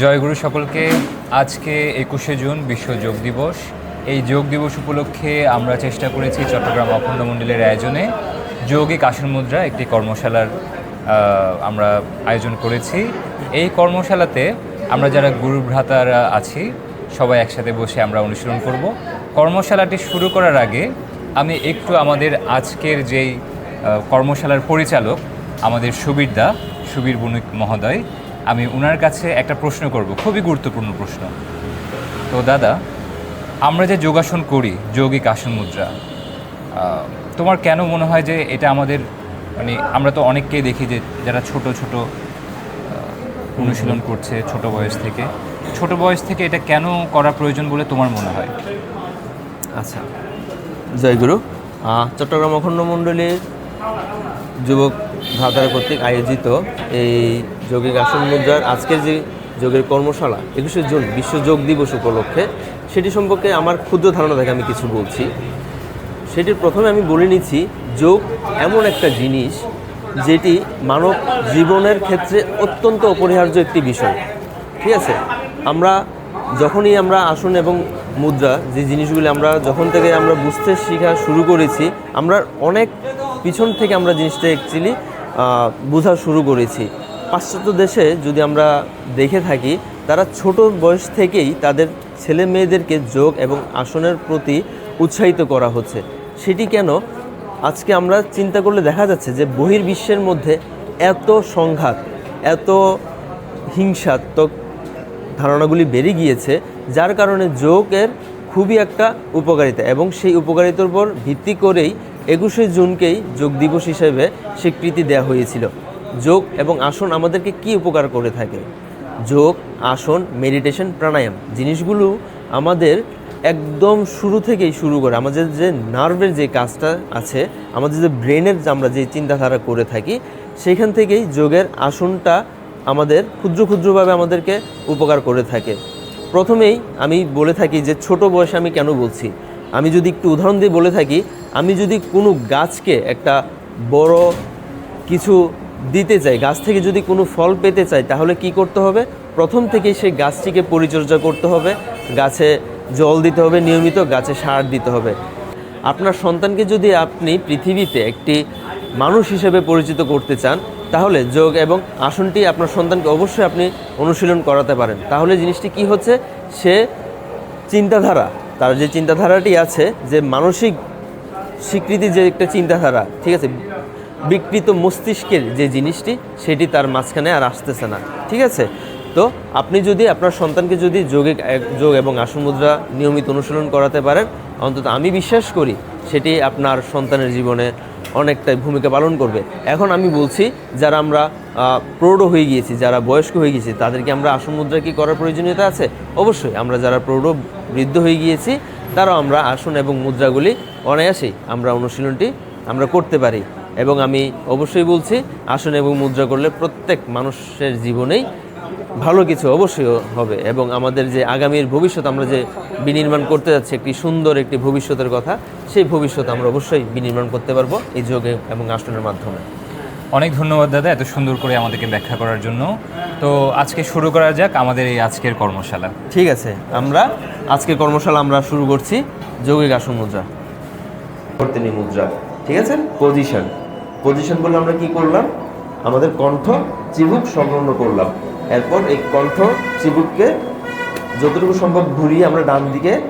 জয়গুরু সকলকে, আজকে একুশে জুন বিশ্ব যোগ দিবস। এই যোগ দিবস উপলক্ষে আমরা চেষ্টা করেছি চট্টগ্রাম অখণ্ড মণ্ডলের আয়োজনে। যৌগিক আসন মুদ্রা একটি কর্মশালার আমরা আয়োজন করেছি। এই কর্মশালাতে আমরা যারা গুরু ভ্রাতারা আছি, সবাই একসাথে বসে আমরা অনুশীলন করব। কর্মশালাটি শুরু করার আগে আমি একটু আমাদের আজকের যেই কর্মশালার পরিচালক, আমাদের সুবীর দা, সুবীর বণিক মহোদয় আমি ওনার কাছে একটা প্রশ্ন করব, খুবই গুরুত্বপূর্ণ প্রশ্ন। তো দাদা, আমরা যে যোগাসন করি, যৌগিক আসন মুদ্রা তোমার কেন মনে হয় যে এটা আমাদের মানে আমরা তো অনেককেই দেখি যে যারা ছোট ছোট অনুশীলন করছে ছোট বয়স থেকে, ছোট বয়স থেকে এটা কেন করা প্রয়োজন বলে তোমার মনে হয়? আচ্ছা জয়গুরু চট্টগ্রাম অখণ্ড মণ্ডলীর যুবক ভাতারা কর্তৃক আয়োজিত এই যোগিক আসন মুদ্রার আজকের যে যোগের কর্মশালা, একুশে জুন বিশ্ব যোগ দিবস উপলক্ষে, সেটি সম্পর্কে আমার ক্ষুদ্র ধারণা থেকে আমি কিছু বলছি। সেটির প্রথমে আমি বলে নিচ্ছি, যোগ এমন একটা জিনিস যেটি মানব জীবনের ক্ষেত্রে অত্যন্ত অপরিহার্য একটি বিষয়। ঠিক আছে? আমরা যখনই আমরা আসন এবং মুদ্রা, যে জিনিসগুলি আমরা যখন থেকে আমরা বুঝতে শেখা শুরু করেছি, আমরা অনেক পিছন থেকে আমরা জিনিসটা অ্যাকচুয়ালি বোঝা শুরু করেছি। পাশ্চাত্য দেশে যদি আমরা দেখে থাকি, তারা ছোট বয়স থেকেই তাদের ছেলে মেয়েদেরকে যোগ এবং আসনের প্রতি উৎসাহিত করা হচ্ছে। সেটি কেন? আজকে আমরা চিন্তা করলে দেখা যাচ্ছে যে বহির্বিশ্বের মধ্যে এত সংঘাত, এত হিংসাত্মক ধারণাগুলি বেড়ে গিয়েছে, যার কারণে যোগের খুবই একটা উপকারিতা এবং সেই উপকারিতার উপর ভিত্তি করেই একুশে জুনকেই যোগ দিবস হিসেবে স্বীকৃতি দেওয়া হয়েছিল। যোগ এবং আসন আমাদেরকে কি উপকার করে থাকে? যোগ, আসন মেডিটেশন প্রাণায়াম জিনিসগুলো আমাদের একদম শুরু থেকেই শুরু করে। আমাদের যে নার্ভের যে কাজটা আছে, আমাদের যে ব্রেনের আমরা যে চিন্তাধারা করে থাকি, সেখান থেকেই যোগের আসনটা আমাদের ক্ষুদ্র ক্ষুদ্রভাবে আমাদেরকে উপকার করে থাকে। প্রথমেই আমি বলে থাকি যে ছোট বয়সে আমি কেন বলছি? আমি যদি একটু উদাহরণ দিয়ে বলে থাকি আমি যদি কোনো গাছকে একটা বড় কিছু দিতে চাই, গাছ থেকে যদি কোনো ফল পেতে চাই, তাহলে কি করতে হবে? প্রথম থেকেই সেই গাছটিকে পরিচর্যা করতে হবে। গাছে জল দিতে হবে নিয়মিত, গাছে সার দিতে হবে। আপনার সন্তানকে যদি আপনি পৃথিবীতে একটি মানুষ হিসেবে পরিচিত করতে চান, তাহলে যোগ এবং আসনটি আপনার সন্তানকে অবশ্যই আপনি অনুশীলন করাতে পারেন। তাহলে জিনিসটি কি হচ্ছে? সে চিন্তাধারা, তার যে চিন্তাধারাটি আছে, যে মানসিক স্বীকৃতি যে একটা চিন্তাধারা, ঠিক আছে? বিকৃত মস্তিষ্কের যে জিনিসটি, সেটি তার মাঝখানে আর আসতেছে না, ঠিক আছে? তো আপনি যদি, আপনার সন্তানকে যদি যোগে, যোগ এবং আসন মুদ্রা নিয়মিত অনুশীলন করাতে পারেন, অন্তত আমি বিশ্বাস করি সেটি আপনার সন্তানের জীবনে অনেকটাই ভূমিকা পালন করবে। এখন আমি বলছি, যারা আমরা প্রৌঢ় হয়ে গিয়েছি, যারা বয়স্ক হয়ে গিয়েছি, তাদেরকে আমরা আসন মুদ্রা কি করার প্রয়োজনীয়তা আছে? অবশ্যই, আমরা যারা প্রৌঢ়, বৃদ্ধ হয়ে গিয়েছি, তারাও আমরা আসন এবং মুদ্রাগুলি অনায়াসেই আমরা অনুশীলনটি আমরা করতে পারি। এবং আমি অবশ্যই বলছি আসন এবং মুদ্রা করলে প্রত্যেক মানুষের জীবনেই ভালো কিছু অবশ্যই হবে। এবং আমাদের যে আগামীর ভবিষ্যৎ আমরা যে বিনির্মাণ করতে যাচ্ছি একটি সুন্দর একটি ভবিষ্যতের কথা সেই ভবিষ্যৎ আমরা অবশ্যই বিনির্মাণ করতে পারব এই যোগে এবং আসনের মাধ্যমে। অনেক ধন্যবাদ দাদা এত সুন্দর করে আমাদেরকে ব্যাখ্যা করার জন্য। তো আজকে শুরু করা যাক আমাদের এই আজকের কর্মশালা। ঠিক আছে আমরা আজকের কর্মশালা আমরা শুরু করছি যৌগিক আসন মুদ্রা। কর্তিনী মুদ্রা। ঠিক আছে? পজিশন পজিশন বলে আমরা কি করলাম? আমাদের কণ্ঠ চিবুক সংলগ্ন করলাম। এরপর এই কণ্ঠ চিবুককে যতটুকু সম্ভব ঘুরিয়ে আমরা ডান দিকে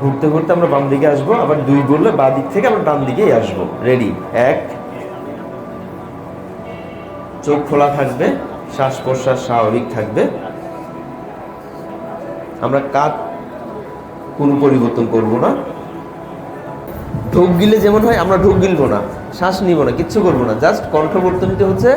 ঘুরতে ঘুরতে আমরা বাম দিকে আসব, আবার দুই ঘুরলে বা দিক থেকে আমরা ডান দিকেই আসব। রেডি এক। চোখ খোলা থাকবে, শ্বাস প্রশ্বাস স্বাভাবিক থাকবে। আমরা কাত কোনো পরিবর্তন করব না। ঢোক গিলে যেমন হয়, আমরা ঢোক গিলবো না, শ্বাস নিব না, কিচ্ছু করব না। জাস্ট কণ্ঠবর্তনটি হচ্ছে,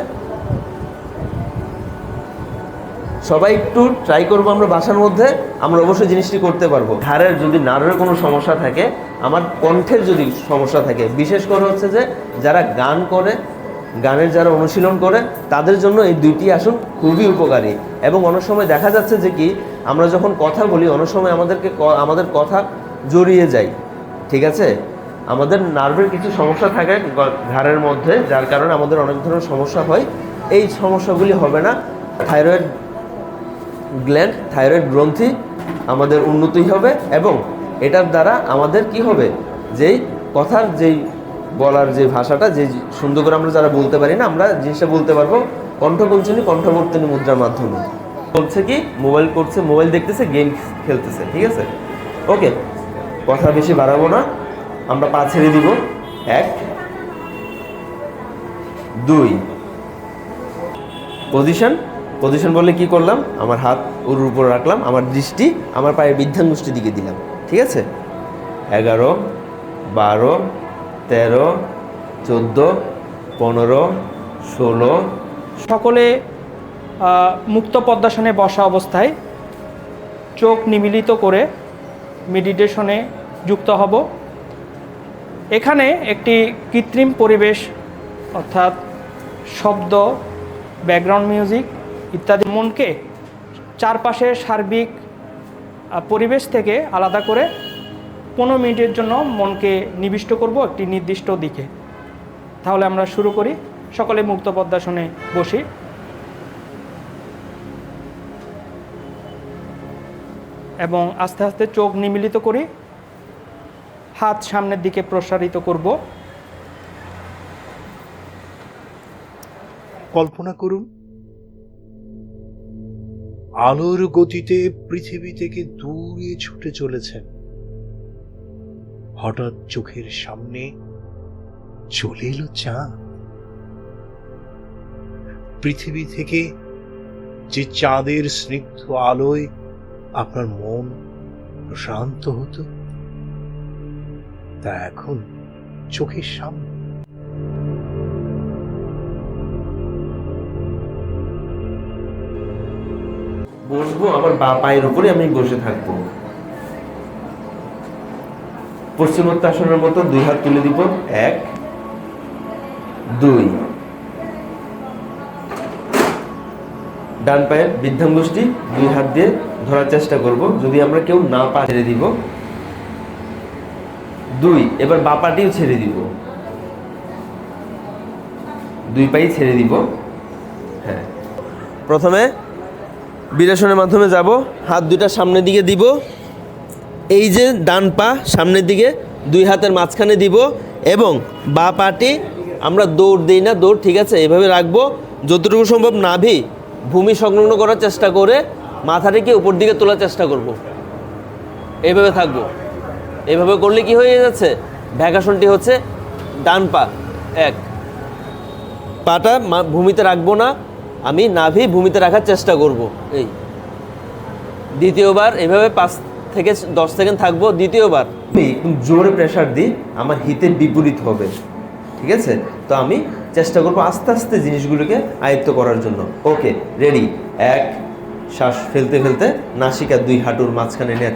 সবাই একটু ট্রাই করব আমরা বাসার মধ্যে, আমরা অবশ্যই জিনিসটি করতে পারব। ঘাড়ের যদি নার্ভের কোনো সমস্যা থাকে, আমার কণ্ঠের যদি সমস্যা থাকে, বিশেষ করে হচ্ছে যে যারা গান করে, গানের যারা অনুশীলন করে, তাদের জন্য এই দুইটি আসন খুবই উপকারী। এবং অনেক সময় দেখা যাচ্ছে যে কি, আমরা যখন কথা বলি, অনেক সময় আমাদেরকে আমাদের কথা জড়িয়ে যায়, ঠিক আছে? আমাদের নার্ভের কিছু সমস্যা থাকে ঘাড়ের মধ্যে, যার কারণে আমাদের অনেক ধরনের সমস্যা হয়। এই সমস্যাগুলি হবে না। থাইরয়েড গ্ল্যান্ড, থাইরয়েড গ্রন্থি আমাদের উন্নতি হবে এবং এটার দ্বারা আমাদের কি হবে? যেই কথার যেই বলার যে ভাষাটা যে সুন্দর করে আমরা যারা বলতে পারি না, আমরা জিনিসটা বলতে পারব কণ্ঠকুঞ্চনী কণ্ঠবর্তনী মুদ্রার মাধ্যমে। বলছে কি? মোবাইল করছে, মোবাইল দেখতেছে, গেম খেলতেছে, ঠিক আছে? ওকে, কথা বেশি বাড়াবো না। আমরা পা ছেড়ে দিব। এক, দুই। পজিশন পজিশন বললে কি করলাম? আমার হাত ওর উপর রাখলাম, আমার দৃষ্টি, আমার পায়ের বৃদ্ধাঙ্গুষ্টির দিকে দিলাম। ঠিক আছে? এগারো, বারো, তেরো, চোদ্দ, পনেরো, ষোলো। সকলে মুক্ত পদ্মাসনে বসা অবস্থায় চোখ নিমিলিত করে মেডিটেশনে যুক্ত হব। এখানে একটি কৃত্রিম পরিবেশ, অর্থাৎ শব্দ ব্যাকগ্রাউন্ড মিউজিক ইত্যাদি মনকে চারপাশের সার্বিক পরিবেশ থেকে আলাদা করে পনেরো মিনিটের জন্য মনকে নিবিষ্ট করব একটি নির্দিষ্ট দিকে। তাহলে আমরা শুরু করি। সকলে মুক্ত পদ্মাসনে বসি। এবং আস্তে আস্তে চোখ নিমিলিত করি। হাত সামনের দিকে প্রসারিত করব। কল্পনা করুন, আলোর গতিতে পৃথিবী থেকে দূরে ছুটে চলেছেন। হঠাৎ চোখের সামনে চলে এলো চাঁদ। পৃথিবী থেকে যে চাঁদের স্নিগ্ধ আলোয় আপনার মন প্রশান্ত হতো। তা এখন চোখের সামনে। বসবো আমার বা পায়ের উপরে আমি বসে থাকব। মতো দুই হাত তুলে দিব। এক, দুই। ডান পায়ের বৃদ্ধাঙ্গুষ্টি দুই হাত দিয়ে ধরার চেষ্টা করব। যদি আমরা কেউ না পা ছেড়ে দিব দুই, এবার বা পাটিও ছেড়ে দিব। দুই পাই ছেড়ে দিব। হ্যাঁ। প্রথমে বিরেশনের মাধ্যমে যাব, হাত দুইটা সামনের দিকে দিব। এই যে ডান পা সামনের দিকে, দুই হাতের মাঝখানে দিব এবং বা পাটি আমরা দৌড় দিই না, দৌড় ঠিক আছে, এভাবে রাখব। যতটুকু সম্ভব নাভি ভূমি সংলগ্ন করার চেষ্টা করে, মাথাটিকে উপর দিকে তোলার চেষ্টা করব। এইভাবে থাকব। এইভাবে করলে কি হয়ে যাচ্ছে? ভ্যাকাশনটি হচ্ছে ডান পা, এক। পাটা ভূমিতে রাখব না, আমি নাভি ভূমিতে রাখার চেষ্টা করব। এই। দ্বিতীয়বার, এভাবে পাঁচ থেকে দশ সেকেন্ড থাকব, দ্বিতীয়বার। জোরে প্রেশার দিই, আমার হিতের বিপরীত হবে। ঠিক আছে? তো আমি চেষ্টা করব আস্তে আস্তে জিনিসগুলোকে আয়ত্ত করার জন্য। ওকে রেডি এক, শ্বাস ফেলতে ফেলতে নাসিকা দুই হাঁটুর মাঝখানে নিয়ে